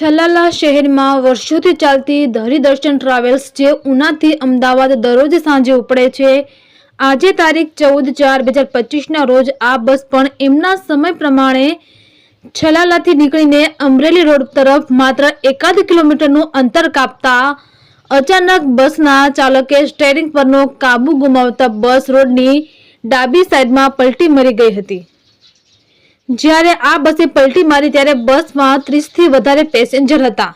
છલાલા શહેરમાં વર્ષોથી ચાલતી હરિદર્શન ટ્રાવેલ્સ જે ઉનાથી અમદાવાદ દરરોજ સાંજે ઉપડે છે. આજે તારીખ ચૌદ ચાર બે હજાર પચીસના રોજ આ બસ પણ એમના સમય પ્રમાણે છલાલાથી નીકળીને અમરેલી રોડ તરફ માત્ર એકાદ કિલોમીટરનું અંતર કાપતા અચાનક બસના ચાલકે સ્ટેરિંગ પરનો કાબુ ગુમાવતા બસ રોડની ડાબી સાઈડમાં પલટી મરી ગઈ હતી. જ્યારે આ બસે પલટી મારી ત્યારે બસમાં ત્રીસથી વધારે પેસેન્જર હતા.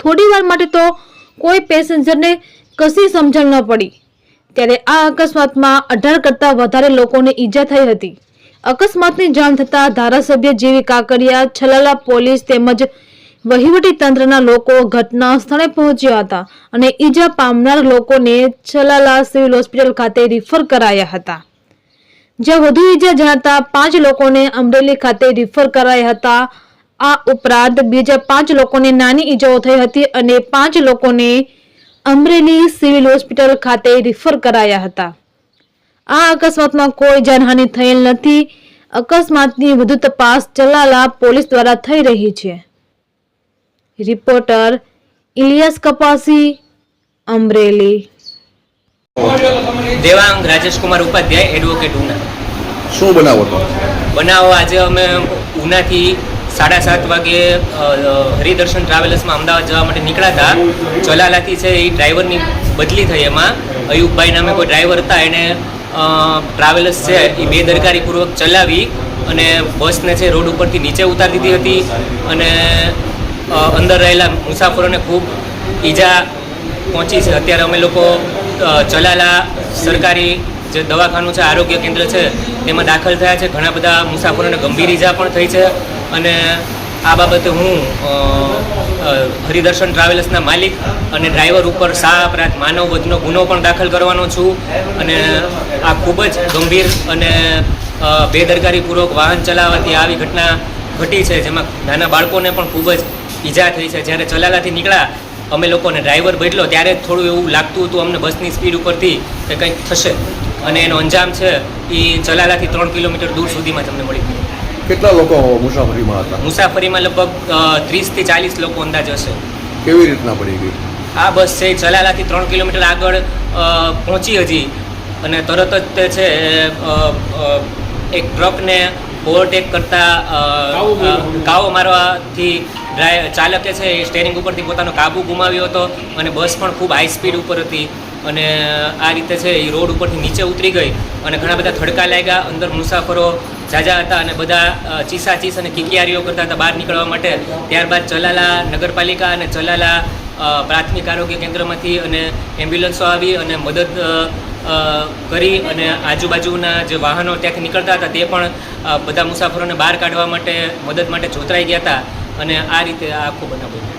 થોડી વાર માટે તો કોઈ પેસેન્જરને કશી સમજણ ન પડી. ત્યારે આ અકસ્માતમાં અઢાર કરતાં વધારે લોકોને ઈજા થઈ હતી. અકસ્માતની જાણ થતાં ધારાસભ્ય જેવી કાકડિયા છલાલા પોલીસ તેમજ વહીવટી તંત્રના લોકો ઘટના સ્થળે પહોંચ્યા હતા અને ઈજા પામનાર લોકોને છલાલા સિવિલ હોસ્પિટલ ખાતે રિફર કરાયા હતા. જ્યાં વધુ ઈજા જણાતા પાંચ લોકોને અમરેલી ખાતે રિફર કરાયા હતા. આ ઉપરાંત બીજા પાંચ લોકોને નાની ઈજાઓ થઈ હતી અને પાંચ લોકોને અમરેલી સિવિલ હોસ્પિટલ ખાતે રિફર કરાયા હતા. આ અકસ્માતમાં કોઈ જાનહાનિ થયેલ નથી. અકસ્માતની વધુ તપાસ ચલાલા પોલીસ દ્વારા થઈ રહી છે. રિપોર્ટર ઇલિયાસ કપાસી, અમરેલી. દેવાંગ રાજેશકુમાર ઉપાધ્યાય એડવોકેટ ઉના. શું બનાવો તો? બનાવો આજે અમે ઉનાથી સાડા સાત વાગે હરિદર્શન ટ્રાવેલર્સમાં અમદાવાદ જવા માટે નીકળ્યા હતા. ચલાલાથી છે એ ડ્રાઈવરની બદલી થઈ એમાં. અયુબભાઈ નામે કોઈ ડ્રાઈવર હતા એને ટ્રાવેલર્સ છે એ બેદરકારીપૂર્વક ચલાવી અને બસને છે રોડ ઉપરથી નીચે ઉતારી દીધી હતી અને અંદર રહેલા મુસાફરોને ખૂબ ઈજા પહોંચી છે. અત્યારે અમે લોકો ચલાલા સરકારી જે દવાખાનું છે, આરોગ્ય કેન્દ્ર છે તેમાં દાખલ થયા છે. ઘણા બધા મુસાફરોને ગંભીર ઈજા પણ થઈ છે અને આ બાબતે હું હરિદર્શન ટ્રાવેલ્સના માલિક અને ડ્રાઈવર ઉપર સા અપરાધ માનવ વધનો ગુનો પણ દાખલ કરવાનો છું અને આ ખૂબ જ ગંભીર અને બેદરકારીપૂર્વક વાહન ચલાવવાથી આવી ઘટના ઘટી છે, જેમાં નાના બાળકોને પણ ખૂબ જ ઈજા થઈ છે. જ્યારે ચલાલાથી નીકળ્યા અમે લોકોને ડ્રાઈવર બદલો ત્યારે થોડું એવું લાગતું હતું અમને બસની સ્પીડ ઉપરથી કે કંઈક થશે. અને એનો અંજામ છે એ ચલાલાથી ત્રણ કિલોમીટર દૂર સુધીમાં તમને મળી ગયું. કેટલા લોકો મુસાફરીમાં હતા? મુસાફરીમાં લગભગ ત્રીસથી ચાલીસ લોકો અંદાજ હશે. કેવી રીતના પડી ગઈ? આ બસ છે એ ચલાલાથી ત્રણ કિલોમીટર આગળ પહોંચી હતી અને તરત જ તે છે એક ટ્રકને ઓવરટેક કરતા કાવો મારવાથી ચાલકે છે એ સ્ટેરિંગ ઉપરથી પોતાનો કાબુ ગુમાવ્યો હતો અને બસ પણ ખૂબ હાઈ સ્પીડ ઉપર હતી. અને આ રીતે છે એ રોડ ઉપરથી નીચે ઉતરી ગઈ અને ઘણા બધા થડકા લાગ્યા. અંદર મુસાફરો જાજા હતા અને બધા ચીસા ચીસ અને કિકિયારીઓ કરતા હતા બહાર નીકળવા માટે. ત્યારબાદ ચલાલા નગરપાલિકા અને ચલાલા પ્રાથમિક આરોગ્ય કેન્દ્રમાંથી અને એમ્બ્યુલન્સો આવી અને મદદ કરી અને આજુબાજુના જે વાહનો ત્યાંથી નીકળતા હતા તે પણ બધા મુસાફરોને બહાર કાઢવા માટે, મદદ માટે જોતરાઈ ગયા હતા અને આ રીતે આ આખું બનાવ